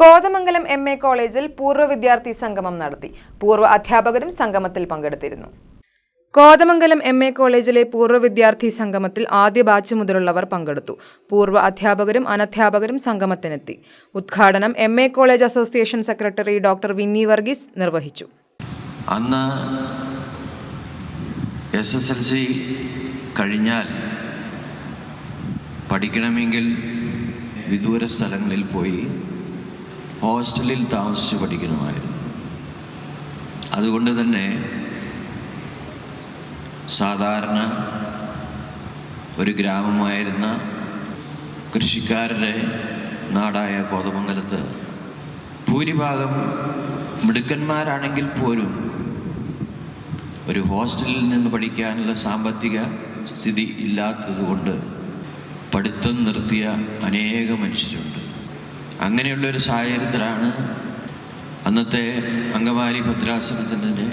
Kothamangalam M A കോളേജിൽ പൂർവ വിദ്യാർത്ഥി സംഗമം നടത്തി. പൂർവ അധ്യാപകരും സംഗമത്തിൽ പങ്കെടുത്തിരുന്നു. കോതമംഗലം എം എ കോളേജിലെ പൂർവ വിദ്യാർത്ഥി സംഗമത്തിൽ ആദ്യ ബാച്ച് മുതലുള്ളവർ പങ്കെടുത്തു. പൂർവ അധ്യാപകരും അനധ്യാപകരും സംഗമത്തിനെത്തി. ഉദ്ഘാടനം M A college association secretary doctor Vinni Varghese നിർവഹിച്ചു. അന്ന് എസ് എസ് എൽ സി കഴിഞ്ഞാൽ പഠിക്കണമെങ്കിൽ വിദൂര സ്ഥലങ്ങളിൽ പോയി ഹോസ്റ്റലിൽ താമസിച്ച് പഠിക്കണമായിരുന്നു അതുകൊണ്ട് തന്നെ സാധാരണ ഒരു ഗ്രാമമായിരുന്ന കൃഷിക്കാരുടെ നാടായ കോതമംഗലത്ത് ഭൂരിഭാഗം മിടുക്കന്മാരാണെങ്കിൽ പോലും ഒരു ഹോസ്റ്റലിൽ നിന്ന് പഠിക്കാനുള്ള സാമ്പത്തിക സ്ഥിതി ഇല്ലാത്തതുകൊണ്ട് പഠിത്തം നിർത്തിയ അനേക മനുഷ്യരുണ്ട്. അങ്ങനെയുള്ള ഒരു സാഹചര്യത്തിലാണ് അന്നത്തെ അങ്കമാലി ഭദ്രാസനത്തിന്റെ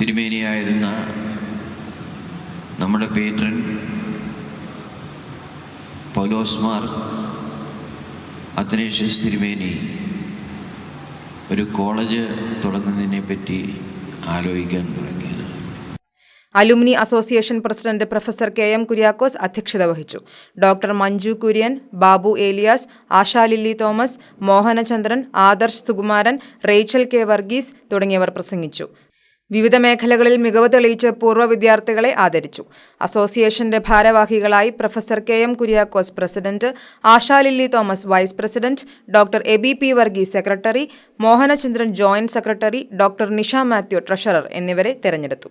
തിരുമേനിയായിരുന്ന നമ്മുടെ പേട്രൻ പൗലോസ്മാർ അത്തനേഷ്യസ് തിരുമേനി ഒരു കോളേജ് തുടങ്ങുന്നതിനെ പറ്റി ആലോചിക്കാൻ തുടങ്ങിയത് alumni association president professor K M Kuriakose അധ്യക്ഷത വഹിച്ചു. ഡോക്ടർ മഞ്ജു കുര്യൻ ബാബു ഏലിയാസ് ആശാ ലില്ലി തോമസ് മോഹനചന്ദ്രൻ ആദർശ് സുകുമാരൻ റേച്ചൽ കെ വർഗീസ് തുടങ്ങിയവർ പ്രസംഗിച്ചു. വിവിധ മേഖലകളിൽ മികവ് തെളിയിച്ച പൂർവ വിദ്യാർത്ഥികളെ ആദരിച്ചു. അസോസിയേഷന്റെ ഭാരവാഹികളായി professor K M Kuriakose president Asha Lilly Thomas vice president doctor A B P Varghese secretary Mohanachandran joint secretary doctor Nisha Mathew treasurer എന്നിവരെ തെരഞ്ഞെടുത്തു.